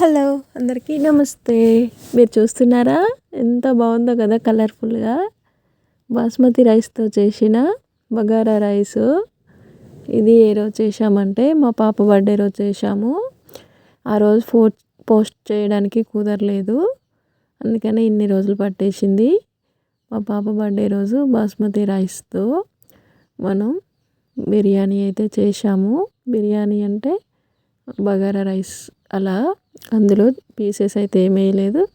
Hello అందరికీ నమస్తే. మీరు చూస్తున్నారా? ఎంత బాగుందో కదా కలర్ఫుల్గా. బాస్మతి రైస్తో చేసిన బగారా రైస్. ఇది ఏ రోజు చేసామంటే మా పాప బర్త్డే రోజు చేసాము ఆ రోజు ఫో పోస్ట్ చేయడానికి కుదరలేదు. అందుకని ఇన్ని రోజులు పట్టేసింది. మా పాప బర్త్డే రోజు బాస్మతి రైస్తో మనం బిర్యానీ అయితే చేశాము. బిర్యానీ అంటే బగారా రైస్ అలా. అందులో పీసెస్ అయితే ఏమీ వేయలేదు.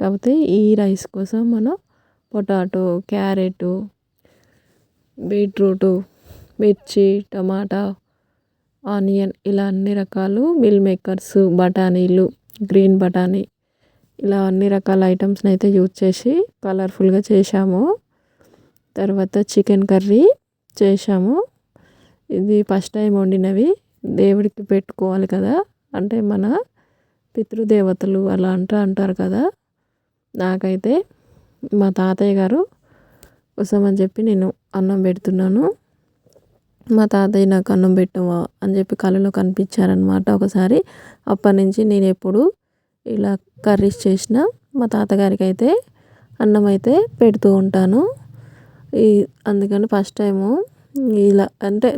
కాకపోతే ఈ రైస్ కోసం మనం పొటాటో క్యారెట్ బీట్రూటు మిర్చి టమాటా ఆనియన్ ఇలా అన్ని రకాలు మిల్ మేకర్స్ బఠానీలు గ్రీన్ బఠానీ ఇలా అన్ని రకాల ఐటమ్స్ని అయితే యూజ్ చేసి కలర్ఫుల్గా చేశాము. తర్వాత చికెన్ కర్రీ చేశాము. ఇది ఫస్ట్ టైం వండినవి. దేవుడికి పెట్టుకోవాలి కదా. అంటే మన పితృదేవతలు అలా అంటూ అంటారు కదా. నాకైతే మా తాతయ్య గారు వస్తామని చెప్పి నేను అన్నం పెడుతున్నాను. మా తాతయ్య నాకు అన్నం పెట్టవా అని చెప్పి కళ్ళలో కనిపించారనమాట ఒకసారి. అప్పటి నుంచి నేను ఎప్పుడు ఇలా కర్రీస్ చేసిన మా తాతగారికి అయితే అన్నం అయితే పెడుతూ ఉంటాను. ఈ అందుకని ఫస్ట్ టైము ఇలా అంటే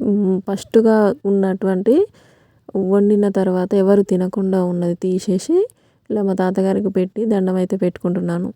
ఫస్ట్గా ఉన్నటువంటి వండిన తర్వాత ఎవరు తినకుండా ఉన్నది తీసేసి ఇలా మా తాతగారికి పెట్టి దండం అయితే పెట్టుకుంటున్నాను.